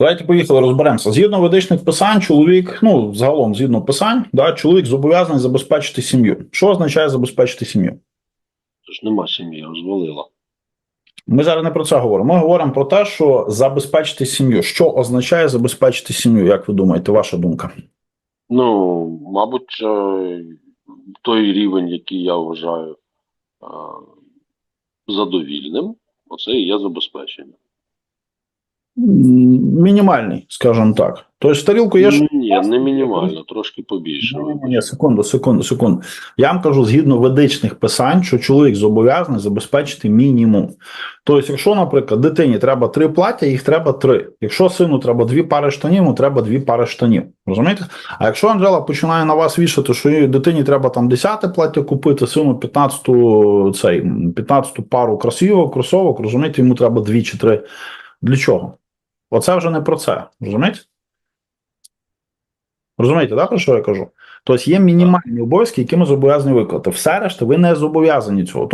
Давайте поїхали, розберемося. Згідно ведичних писань, чоловік, ну загалом, згідно писань, да, чоловік зобов'язаний забезпечити сім'ю. Що означає забезпечити сім'ю? Тож нема сім'ї, розвалила. Ми зараз не про це говоримо. Ми говоримо про те, що забезпечити сім'ю. Що означає забезпечити сім'ю? Як ви думаєте, ваша думка? Ну, мабуть, е, той рівень, який я вважаю е, задовільним, оце і є забезпечення. Мінімальний, скажімо так. Тобто в тарілку є ж Ні, не мінімально, трошки побільше. Ні, ні, ні, секунду, секунду, секунду. Я вам кажу, згідно ведичних писань, що чоловік зобов'язаний забезпечити мінімум. Тобто, якщо, наприклад, дитині треба три плаття, їх треба три. Якщо сину треба дві пари штанів, йому треба дві пари штанів. Розумієте? А якщо Анжела починає на вас вішати, що дитині треба там 10 плаття купити, сину 15 цей 15 пару красивого кросовок, розумієте, йому треба дві чи три. Для чого? Оце вже не про це. Розумієте? Розумієте, так, про що я кажу? Тобто є мінімальні обов'язки, які ми зобов'язані виконати. Все решта, ви не зобов'язані цього.